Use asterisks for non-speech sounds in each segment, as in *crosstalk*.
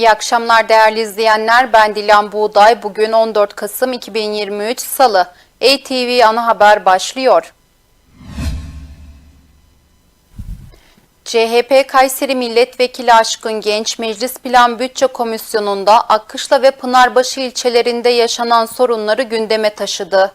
İyi akşamlar değerli izleyenler. Ben Dilan Buğday. Bugün 14 Kasım 2023 Salı. ATV ana haber başlıyor. CHP Kayseri Milletvekili Aşkın Genç Meclis Plan Bütçe Komisyonu'nda Akkışla ve Pınarbaşı ilçelerinde yaşanan sorunları gündeme taşıdı.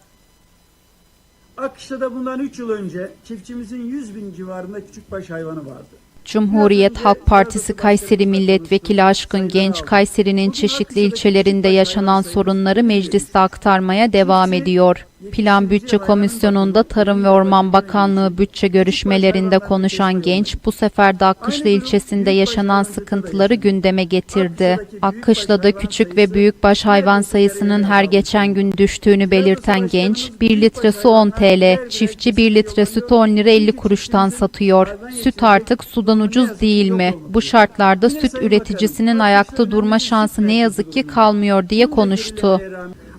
Akış'ta bundan 3 yıl önce çiftçimizin 100 bin civarında küçükbaş hayvanı vardı. Cumhuriyet Halk Partisi Kayseri Milletvekili Aşkın Genç, Kayseri'nin çeşitli ilçelerinde yaşanan sorunları mecliste aktarmaya devam ediyor. Plan Bütçe Komisyonu'nda Tarım ve Orman Bakanlığı bütçe görüşmelerinde konuşan Genç, bu sefer de Akkışla ilçesinde yaşanan sıkıntıları gündeme getirdi. Akkışla'da küçük ve büyükbaş hayvan sayısının her geçen gün düştüğünü belirten Genç, 1 litre su 10 TL, çiftçi 1 litre sütü 10 lira 50 kuruştan satıyor. Süt artık sudan ucuz değil mi? Bu şartlarda süt üreticisinin ayakta durma şansı ne yazık ki kalmıyor diye konuştu.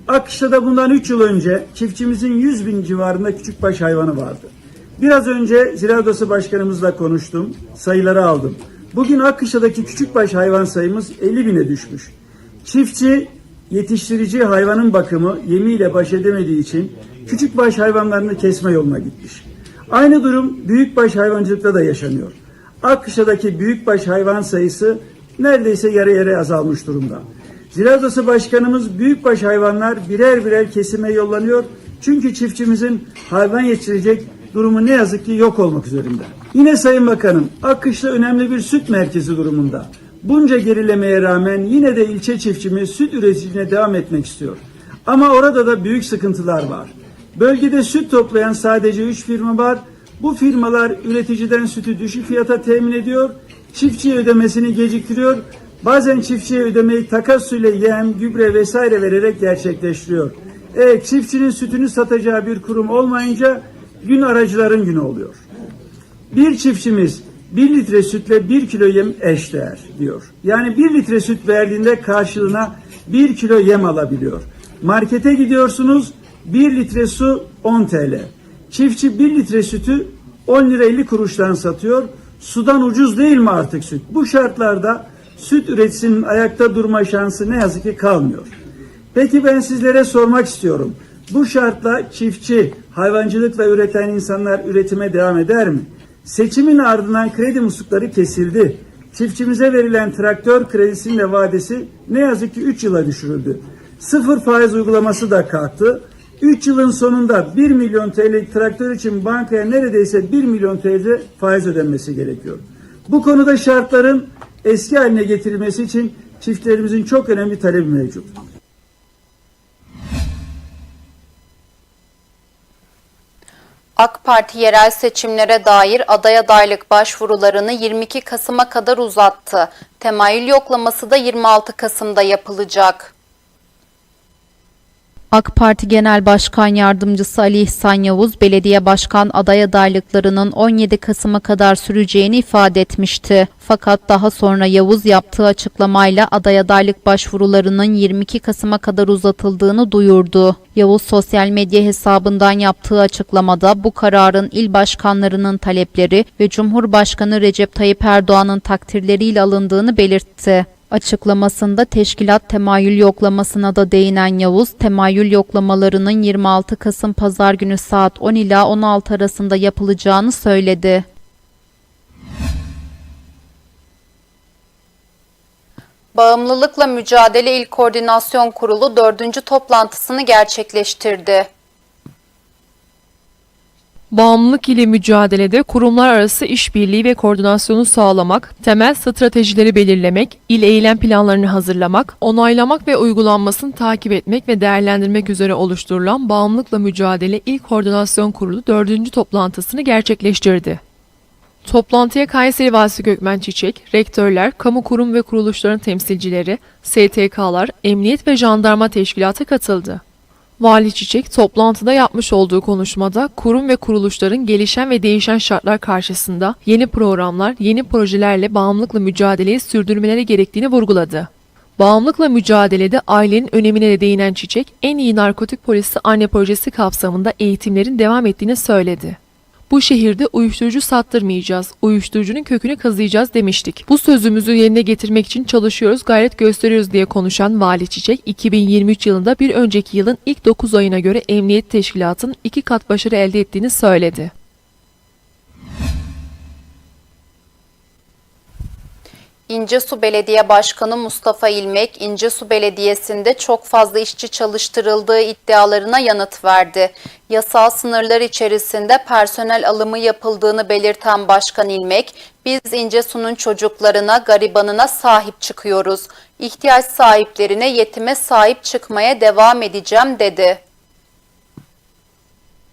Akış'ta bundan 3 yıl önce çiftçimizin 100 bin civarında küçükbaş hayvanı vardı. Biraz önce Ziraat Odası Başkanımızla konuştum, sayıları aldım. Bugün Akkışla'daki küçükbaş hayvan sayımız 50 bine düşmüş. Çiftçi yetiştirici hayvanın bakımı yemiyle baş edemediği için küçükbaş hayvanlarını kesme yoluna gitmiş. Aynı durum büyükbaş hayvancılıkta da yaşanıyor. Akkışla'daki büyükbaş hayvan sayısı neredeyse yarı yarı azalmış durumda. Ziraat Odası Başkanımız büyükbaş hayvanlar birer birer kesime yollanıyor. Çünkü çiftçimizin hayvan yetiştirecek durumu ne yazık ki yok olmak üzerinde. Yine Sayın Bakanım, Akkışla önemli bir süt merkezi durumunda. Bunca gerilemeye rağmen yine de ilçe çiftçimiz süt üreticiliğine devam etmek istiyor. Ama orada da büyük sıkıntılar var. Bölgede süt toplayan sadece 3 firma var. Bu firmalar üreticiden sütü düşük fiyata temin ediyor, çiftçiye ödemesini geciktiriyor. Bazen çiftçiye ödemeyi takas suyla yem, gübre vesaire vererek gerçekleştiriyor. E, çiftçinin sütünü satacağı bir kurum olmayınca gün aracıların günü oluyor. Bir çiftçimiz bir litre sütle bir kilo yem eşdeğer diyor. Yani bir litre süt verdiğinde karşılığına bir kilo yem alabiliyor. Markete gidiyorsunuz bir litre su 10 TL. Çiftçi bir litre sütü 10 lira 50 kuruştan satıyor. Sudan ucuz değil mi artık süt? Bu şartlarda süt üreticisinin ayakta durma şansı ne yazık ki kalmıyor. Peki ben sizlere sormak istiyorum. Bu şartla çiftçi, hayvancılıkla üreten insanlar üretime devam eder mi? Seçimin ardından kredi muslukları kesildi. Çiftçimize verilen traktör kredisinin de vadesi ne yazık ki 3 yıla düşürüldü. Sıfır faiz uygulaması da kalktı. 3 yılın sonunda 1 milyon TL traktör için bankaya neredeyse 1 milyon TL faiz ödenmesi gerekiyor. Bu konuda şartların eski haline getirilmesi için çiftlerimizin çok önemli talebi mevcut. AK Parti yerel seçimlere dair aday adaylık başvurularını 22 Kasım'a kadar uzattı. Temayül yoklaması da 26 Kasım'da yapılacak. AK Parti Genel Başkan Yardımcısı Ali İhsan Yavuz, belediye başkan aday adaylıklarının 17 Kasım'a kadar süreceğini ifade etmişti. Fakat daha sonra Yavuz yaptığı açıklamayla aday adaylık başvurularının 22 Kasım'a kadar uzatıldığını duyurdu. Yavuz sosyal medya hesabından yaptığı açıklamada bu kararın il başkanlarının talepleri ve Cumhurbaşkanı Recep Tayyip Erdoğan'ın takdirleriyle alındığını belirtti. Açıklamasında teşkilat temayül yoklamasına da değinen Yavuz, temayül yoklamalarının 26 Kasım Pazar günü saat 10 ila 16 arasında yapılacağını söyledi. Bağımlılıkla Mücadele İl Koordinasyon Kurulu 4. toplantısını gerçekleştirdi. Bağımlılık ile mücadelede kurumlar arası işbirliği ve koordinasyonu sağlamak, temel stratejileri belirlemek, il eylem planlarını hazırlamak, onaylamak ve uygulanmasını takip etmek ve değerlendirmek üzere oluşturulan Bağımlılıkla Mücadele İl Koordinasyon Kurulu 4. toplantısını gerçekleştirdi. Toplantıya Kayseri Valisi Gökmen Çiçek, rektörler, kamu kurum ve kuruluşların temsilcileri, STK'lar, emniyet ve jandarma teşkilatı katıldı. Vali Çiçek toplantıda yapmış olduğu konuşmada kurum ve kuruluşların gelişen ve değişen şartlar karşısında yeni programlar, yeni projelerle bağımlılıkla mücadeleyi sürdürmeleri gerektiğini vurguladı. Bağımlılıkla mücadelede ailenin önemine de değinen Çiçek, en iyi narkotik polisi anne projesi kapsamında eğitimlerin devam ettiğini söyledi. Bu şehirde uyuşturucu sattırmayacağız, uyuşturucunun kökünü kazıyacağız demiştik. Bu sözümüzü yerine getirmek için çalışıyoruz, gayret gösteriyoruz diye konuşan Vali Çiçek, 2023 yılında bir önceki yılın ilk 9 ayına göre Emniyet Teşkilatı'nın iki kat başarı elde ettiğini söyledi. İncesu Belediye Başkanı Mustafa İlmek, İncesu Belediyesi'nde çok fazla işçi çalıştırıldığı iddialarına yanıt verdi. Yasal sınırlar içerisinde personel alımı yapıldığını belirten Başkan İlmek, biz İncesu'nun çocuklarına, garibanına sahip çıkıyoruz. İhtiyaç sahiplerine, yetime sahip çıkmaya devam edeceğim dedi.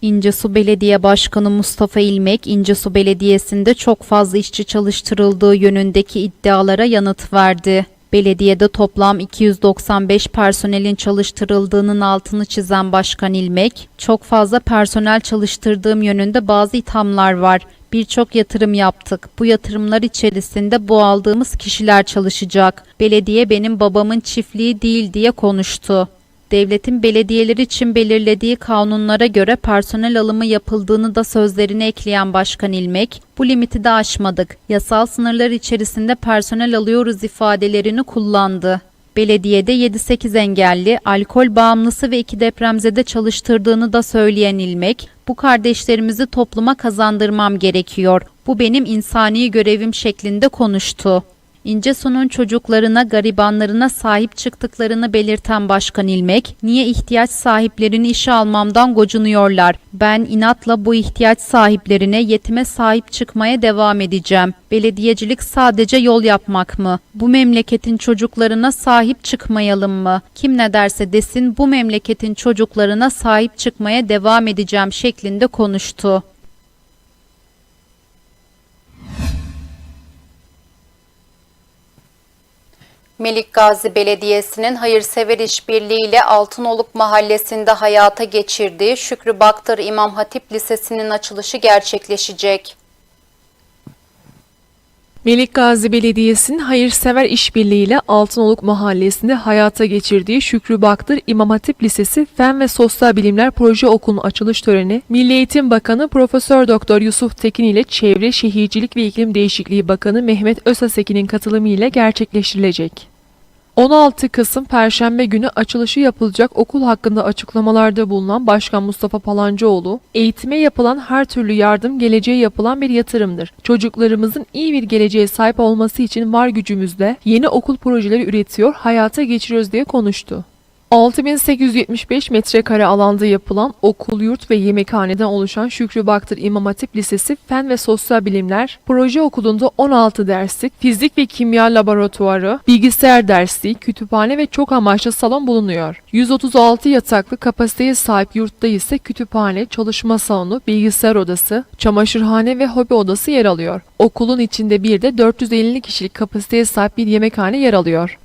İncesu Belediye Başkanı Mustafa İlmek, İncesu Belediyesi'nde çok fazla işçi çalıştırıldığı yönündeki iddialara yanıt verdi. Belediyede toplam 295 personelin çalıştırıldığının altını çizen Başkan İlmek, çok fazla personel çalıştırdığım yönünde bazı ithamlar var. Birçok yatırım yaptık. Bu yatırımlar içerisinde bu aldığımız kişiler çalışacak. Belediye benim babamın çiftliği değil diye konuştu. Devletin belediyeler için belirlediği kanunlara göre personel alımı yapıldığını da sözlerine ekleyen Başkan İlmek, bu limiti de aşmadık. Yasal sınırlar içerisinde personel alıyoruz ifadelerini kullandı. Belediyede 7-8 engelli, alkol bağımlısı ve iki depremzede çalıştırdığını da söyleyen İlmek, bu kardeşlerimizi topluma kazandırmam gerekiyor. Bu benim insani görevim şeklinde konuştu. İncesu'nun çocuklarına, garibanlarına sahip çıktıklarını belirten Başkan İlmek, niye ihtiyaç sahiplerini işe almamdan gocunuyorlar? Ben inatla bu ihtiyaç sahiplerine, yetime sahip çıkmaya devam edeceğim. Belediyecilik sadece yol yapmak mı? Bu memleketin çocuklarına sahip çıkmayalım mı? Kim ne derse desin bu memleketin çocuklarına sahip çıkmaya devam edeceğim şeklinde konuştu. Melik Gazi Belediyesi'nin hayırsever işbirliğiyle Altınoluk Mahallesi'nde hayata geçirdiği Şükrü Baktır İmam Hatip Lisesi'nin açılışı gerçekleşecek. Melik Gazi Belediyesi'nin hayırsever işbirliğiyle Altınoluk Mahallesi'nde hayata geçirdiği Şükrü Baktır İmam Hatip Lisesi Fen ve Sosyal Bilimler Proje Okulu'nun açılış töreni Milli Eğitim Bakanı Profesör Doktor Yusuf Tekin ile Çevre, Şehircilik ve İklim Değişikliği Bakanı Mehmet Özasekin'in katılımı ile gerçekleştirilecek. 16 Kasım Perşembe günü açılışı yapılacak okul hakkında açıklamalarda bulunan Başkan Mustafa Palancıoğlu, eğitime yapılan her türlü yardım geleceğe yapılan bir yatırımdır. Çocuklarımızın iyi bir geleceğe sahip olması için var gücümüzle yeni okul projeleri üretiyor, hayata geçiriyoruz diye konuştu. 6875 metrekare alanda yapılan okul, yurt ve yemekhaneden oluşan Şükrü Baktır İmam Hatip Lisesi Fen ve Sosyal Bilimler Proje Okulu'nda 16 derslik, fizik ve kimya laboratuvarı, bilgisayar dersi, kütüphane ve çok amaçlı salon bulunuyor. 136 yataklı kapasiteye sahip yurtta ise kütüphane, çalışma salonu, bilgisayar odası, çamaşırhane ve hobi odası yer alıyor. Okulun içinde bir de 450 kişilik kapasiteye sahip bir yemekhane yer alıyor.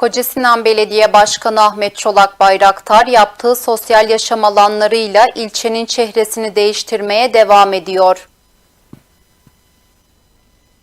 Kocasinan Belediye Başkanı Ahmet Çolak Bayraktar yaptığı sosyal yaşam alanlarıyla ilçenin çehresini değiştirmeye devam ediyor.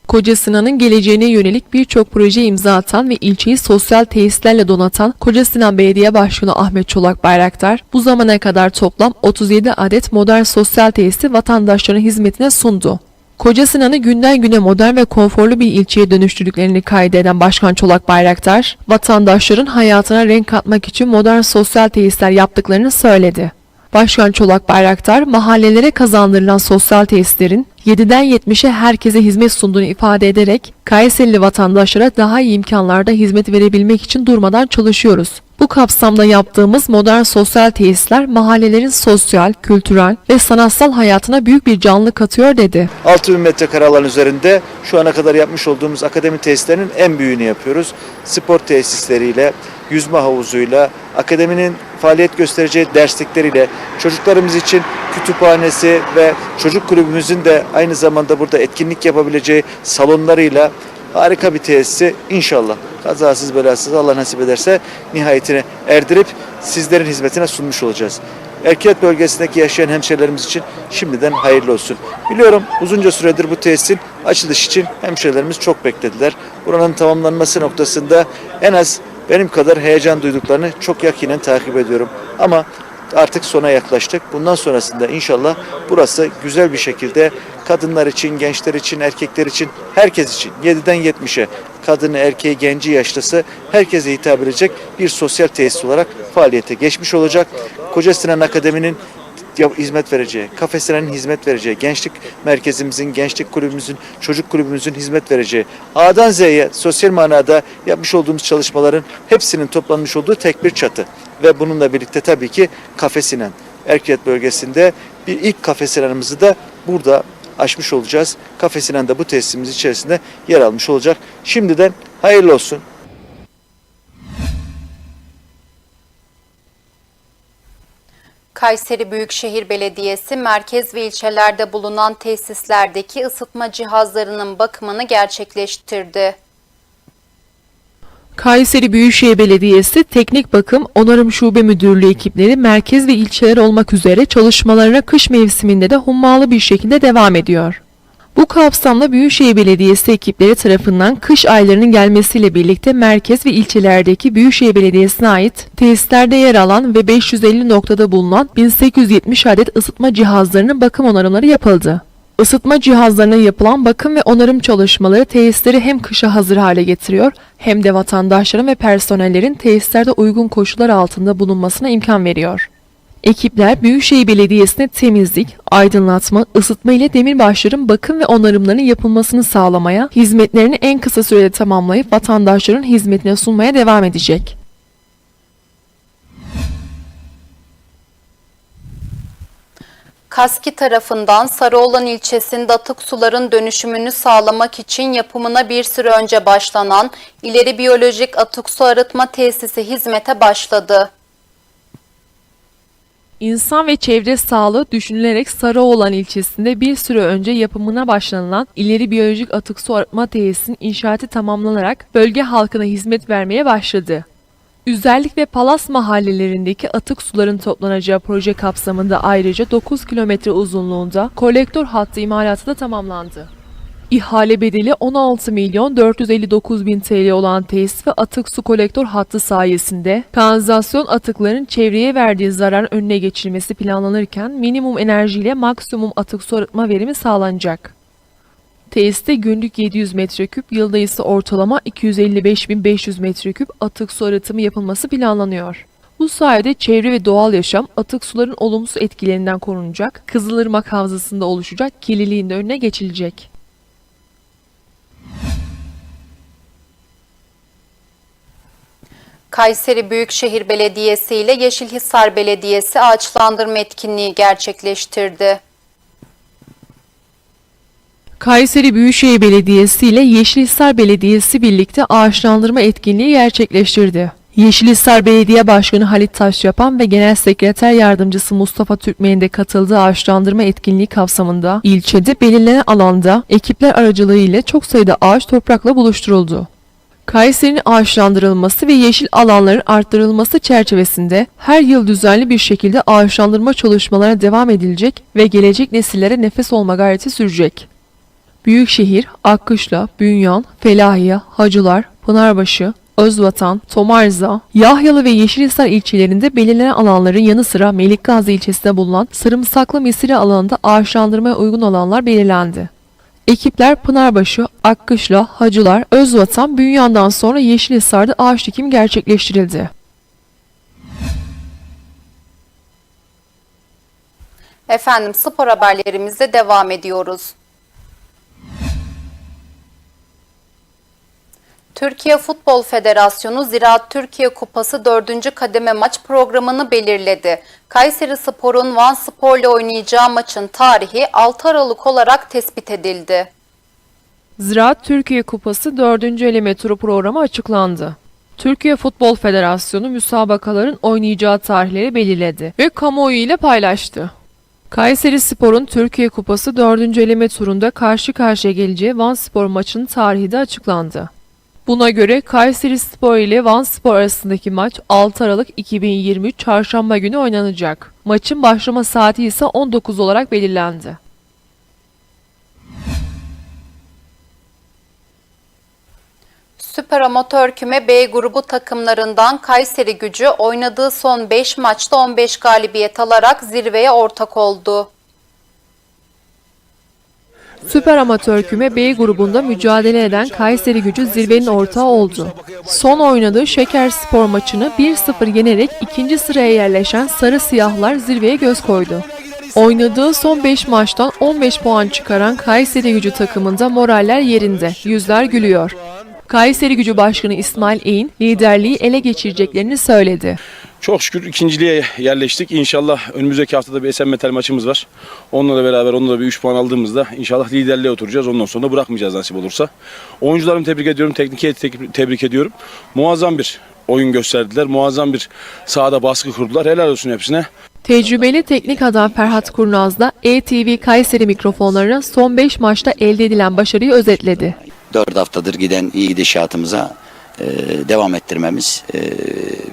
Koca Sinan'ın geleceğine yönelik birçok proje imza atan ve ilçeyi sosyal tesislerle donatan Koca Sinan Belediye Başkanı Ahmet Çolak Bayraktar bu zamana kadar toplam 37 adet modern sosyal tesisi vatandaşların hizmetine sundu. Koca Sinan'ı günden güne modern ve konforlu bir ilçeye dönüştürdüklerini kaydeden Başkan Çolak Bayraktar, vatandaşların hayatına renk katmak için modern sosyal tesisler yaptıklarını söyledi. Başkan Çolak Bayraktar, mahallelere kazandırılan sosyal tesislerin 7'den 70'e herkese hizmet sunduğunu ifade ederek, Kayserili vatandaşlara daha iyi imkanlarda hizmet verebilmek için durmadan çalışıyoruz. Bu kapsamda yaptığımız modern sosyal tesisler mahallelerin sosyal, kültürel ve sanatsal hayatına büyük bir canlı katıyor dedi. 6000 metrekare alan üzerinde şu ana kadar yapmış olduğumuz akademi tesislerinin en büyüğünü yapıyoruz. Spor tesisleriyle, yüzme havuzuyla, akademinin faaliyet göstereceği derslikleriyle, çocuklarımız için kütüphanesi ve çocuk kulübümüzün de aynı zamanda burada etkinlik yapabileceği salonlarıyla harika bir tesisi inşallah kazasız belasız Allah nasip ederse nihayetine erdirip sizlerin hizmetine sunmuş olacağız. Erkiyat bölgesindeki yaşayan hemşehrilerimiz için şimdiden hayırlı olsun. Biliyorum uzunca süredir bu tesisin açılış için hemşehrilerimiz çok beklediler. Buranın tamamlanması noktasında en az benim kadar heyecan duyduklarını çok yakinen takip ediyorum. Ama artık sona yaklaştık. Bundan sonrasında inşallah burası güzel bir şekilde kadınlar için, gençler için, erkekler için, herkes için 7'den 70'e kadını, erkeği, genci, yaşlısı herkese hitap edecek bir sosyal tesis olarak faaliyete geçmiş olacak. Koca Sinan Akademi'nin hizmet vereceği, kafesinin hizmet vereceği, gençlik merkezimizin, gençlik kulübümüzün, çocuk kulübümüzün hizmet vereceği, A'dan Z'ye sosyal manada yapmış olduğumuz çalışmaların hepsinin toplanmış olduğu tek bir çatı. Ve bununla birlikte tabii ki Kafe Sinan, Erkiyat bölgesinde bir ilk Kafe Sinan'ımızı da burada açmış olacağız. Kafe Sinan da bu tesisimiz içerisinde yer almış olacak. Şimdiden hayırlı olsun. Kayseri Büyükşehir Belediyesi merkez ve ilçelerde bulunan tesislerdeki ısıtma cihazlarının bakımını gerçekleştirdi. Kayseri Büyükşehir Belediyesi Teknik Bakım Onarım Şube Müdürlüğü ekipleri merkez ve ilçeler olmak üzere çalışmalarına kış mevsiminde de hummalı bir şekilde devam ediyor. Bu kapsamda Büyükşehir Belediyesi ekipleri tarafından kış aylarının gelmesiyle birlikte merkez ve ilçelerdeki Büyükşehir Belediyesi'ne ait tesislerde yer alan ve 550 noktada bulunan 1870 adet ısıtma cihazlarının bakım onarımları yapıldı. Isıtma cihazlarına yapılan bakım ve onarım çalışmaları tesisleri hem kışa hazır hale getiriyor hem de vatandaşların ve personellerin tesislerde uygun koşullar altında bulunmasına imkan veriyor. Ekipler Büyükşehir Belediyesi'ne temizlik, aydınlatma, ısıtma ile demirbaşların bakım ve onarımlarının yapılmasını sağlamaya, hizmetlerini en kısa sürede tamamlayıp vatandaşların hizmetine sunmaya devam edecek. KASKİ tarafından Sarıoğlan ilçesinde atık suların dönüşümünü sağlamak için yapımına bir süre önce başlanan ileri biyolojik atık su arıtma tesisi hizmete başladı. İnsan ve çevre sağlığı düşünülerek Sarıoğlan ilçesinde bir süre önce yapımına başlanılan ileri biyolojik atık su arıtma tesisinin inşaatı tamamlanarak bölge halkına hizmet vermeye başladı. Üzerlik ve Palas mahallelerindeki atık suların toplanacağı proje kapsamında ayrıca 9 kilometre uzunluğunda kolektör hattı imalatı da tamamlandı. İhale bedeli 16 milyon 459 bin TL olan tesis ve atık su kolektör hattı sayesinde kanalizasyon atıkların çevreye verdiği zararın önüne geçilmesi planlanırken minimum enerjiyle maksimum atık su arıtma verimi sağlanacak. Tesiste günlük 700 metreküp, yılda ise ortalama 255.500 metreküp atık su arıtımı yapılması planlanıyor. Bu sayede çevre ve doğal yaşam atık suların olumsuz etkilerinden korunacak, Kızılırmak Havzası'nda oluşacak kirliliğin de önüne geçilecek. Kayseri Büyükşehir Belediyesi ile Yeşilhisar Belediyesi ağaçlandırma etkinliği gerçekleştirdi. Kayseri Büyükşehir Belediyesi ile Yeşilhisar Belediyesi birlikte ağaçlandırma etkinliği gerçekleştirdi. Yeşilhisar Belediye Başkanı Halit Taşyapan ve Genel Sekreter Yardımcısı Mustafa Türkmen'in de katıldığı ağaçlandırma etkinliği kapsamında ilçede belirlenen alanda ekipler aracılığıyla çok sayıda ağaç toprakla buluşturuldu. Kayseri'nin ağaçlandırılması ve yeşil alanların arttırılması çerçevesinde her yıl düzenli bir şekilde ağaçlandırma çalışmalarına devam edilecek ve gelecek nesillere nefes olma gayreti sürecek. Büyükşehir, Akkışla, Bünyan, Felahiye, Hacılar, Pınarbaşı, Özvatan, Tomarza, Yahyalı ve Yeşilhisar ilçelerinde belirlenen alanların yanı sıra Melikgazi ilçesinde bulunan Sarımsaklı Mesire alanında ağaçlandırmaya uygun alanlar belirlendi. Ekipler Pınarbaşı, Akkışla, Hacılar, Özvatan, Bünyan'dan sonra Yeşilhisar'da ağaç dikimi gerçekleştirildi. Efendim spor haberlerimizle devam ediyoruz. Türkiye Futbol Federasyonu Ziraat Türkiye Kupası 4. kademe maç programını belirledi. Kayseri Spor'un Van Spor'la oynayacağı maçın tarihi 6 Aralık olarak tespit edildi. Ziraat Türkiye Kupası 4. eleme turu programı açıklandı. Türkiye Futbol Federasyonu müsabakaların oynayacağı tarihleri belirledi ve kamuoyu ile paylaştı. Kayseri Spor'un Türkiye Kupası 4. eleme turunda karşı karşıya geleceği Van Spor maçının tarihi de açıklandı. Buna göre Kayseri Spor ile Van Spor arasındaki maç 6 Aralık 2023 Çarşamba günü oynanacak. Maçın başlama saati ise 19 olarak belirlendi. Süper Amatör Küme B grubu takımlarından Kayseri Gücü oynadığı son 5 maçta 15 galibiyet alarak zirveye ortak oldu. Süper Amatör Küme B grubunda mücadele eden Kayseri Gücü zirvenin ortağı oldu. Son oynadığı Şeker Spor maçını 1-0 yenerek ikinci sıraya yerleşen Sarı Siyahlar zirveye göz koydu. Oynadığı son 5 maçtan 15 puan çıkaran Kayseri Gücü takımında moraller yerinde, yüzler gülüyor. Kayseri Gücü Başkanı İsmail Eğin liderliği ele geçireceklerini söyledi. Çok şükür ikinciliğe yerleştik. İnşallah önümüzdeki haftada bir Esen Metal maçımız var. Onunla da beraber onunla da bir 3 puan aldığımızda inşallah liderliğe oturacağız. Ondan sonra bırakmayacağız nasip olursa. Oyuncularımı tebrik ediyorum. Teknik heyeti tebrik ediyorum. Muazzam bir oyun gösterdiler. Muazzam bir sahada baskı kurdular. Helal olsun hepsine. Tecrübeli teknik adam Ferhat Kurnaz da ETV Kayseri mikrofonlarına son 5 maçta elde edilen başarıyı özetledi. 4 haftadır giden iyi gidişatımıza e, devam ettirmemiz e,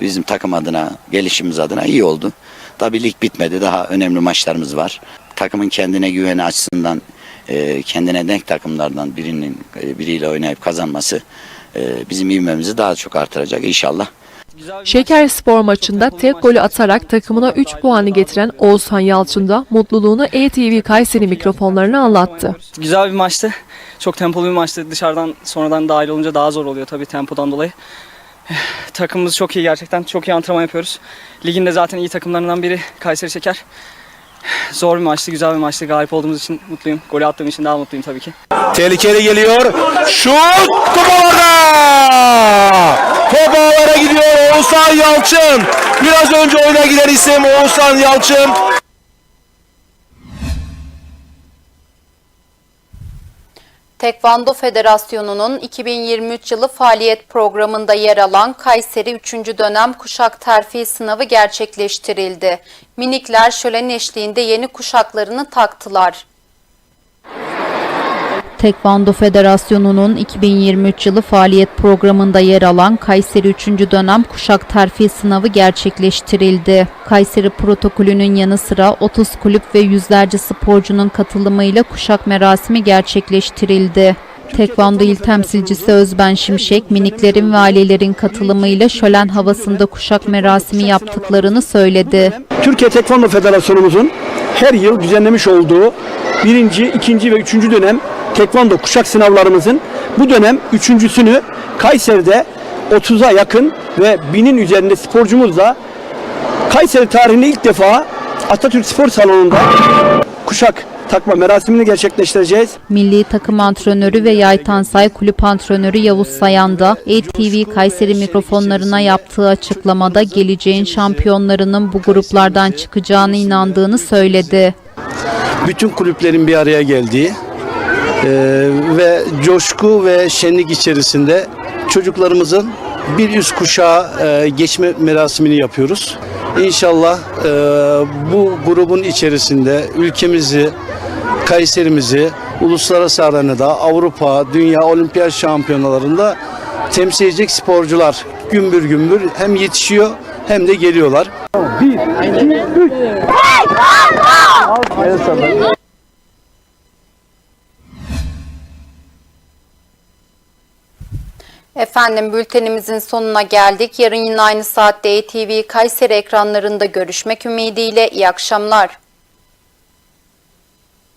bizim takım adına, gelişimimiz adına iyi oldu. Tabii lig bitmedi. Daha önemli maçlarımız var. Takımın kendine güveni açısından e, kendine denk takımlardan birinin e, biriyle oynayıp kazanması e, bizim ivmemizi daha çok artıracak inşallah. Şeker Spor maçında tek golü atarak takımına 3 puanı getiren Oğuzhan Yalçın da mutluluğunu ETV Kayseri mikrofonlarına anlattı. Güzel bir maçtı. Çok tempolu bir maçtı. Dışarıdan sonradan dahil olunca daha zor oluyor tabii tempodan dolayı. *sighs* Takımımız çok iyi gerçekten. Çok iyi antrenman yapıyoruz. Ligin de zaten iyi takımlarından biri Kayseri Şeker. *sighs* Zor bir maçtı, güzel bir maçtı. Galip olduğumuz için mutluyum. Golü attığım için daha mutluyum tabii ki. Tehlikeli geliyor. Şut! Top ağlarda! Top gidiyor Oğuzhan Yalçın. Biraz önce oyuna giren isim Oğuzhan Yalçın. Tekvando Federasyonu'nun 2023 yılı faaliyet programında yer alan Kayseri 3. dönem kuşak terfi sınavı gerçekleştirildi. Minikler şölen eşliğinde yeni kuşaklarını taktılar. Tekvando Federasyonu'nun 2023 yılı faaliyet programında yer alan Kayseri 3. dönem kuşak terfi sınavı gerçekleştirildi. Kayseri protokolünün yanı sıra 30 kulüp ve yüzlerce sporcunun katılımıyla kuşak merasimi gerçekleştirildi. Tekvando il temsilcisi Özben Şimşek, miniklerin ve ailelerin katılımıyla şölen havasında kuşak merasimi yaptıklarını söyledi. Türkiye Tekvando Federasyonumuzun her yıl düzenlemiş olduğu birinci, ikinci ve üçüncü dönem tekvando kuşak sınavlarımızın bu dönem üçüncüsünü Kayseri'de 30'a yakın ve binin üzerinde sporcumuzla Kayseri tarihinde ilk defa Atatürk Spor Salonu'nda kuşak takma merasimini gerçekleştireceğiz. Milli takım antrenörü ve Yaytansay kulüp antrenörü Yavuz Sayan da ATV Kayseri mikrofonlarına yaptığı açıklamada geleceğin şampiyonlarının bu gruplardan çıkacağına inandığını söyledi. bütün kulüplerin bir araya geldiği ve coşku ve şenlik içerisinde çocuklarımızın bir üst kuşağa eee, geçme merasimini yapıyoruz. İnşallah eee, bu grubun içerisinde ülkemizi, Kayserimizi uluslararası arenada Avrupa, Dünya Olimpiyat şampiyonalarında temsil edecek sporcular gümbür gümbür hem yetişiyor hem de geliyorlar. Efendim bültenimizin sonuna geldik. Yarın yine aynı saatte ATV Kayseri ekranlarında görüşmek ümidiyle iyi akşamlar.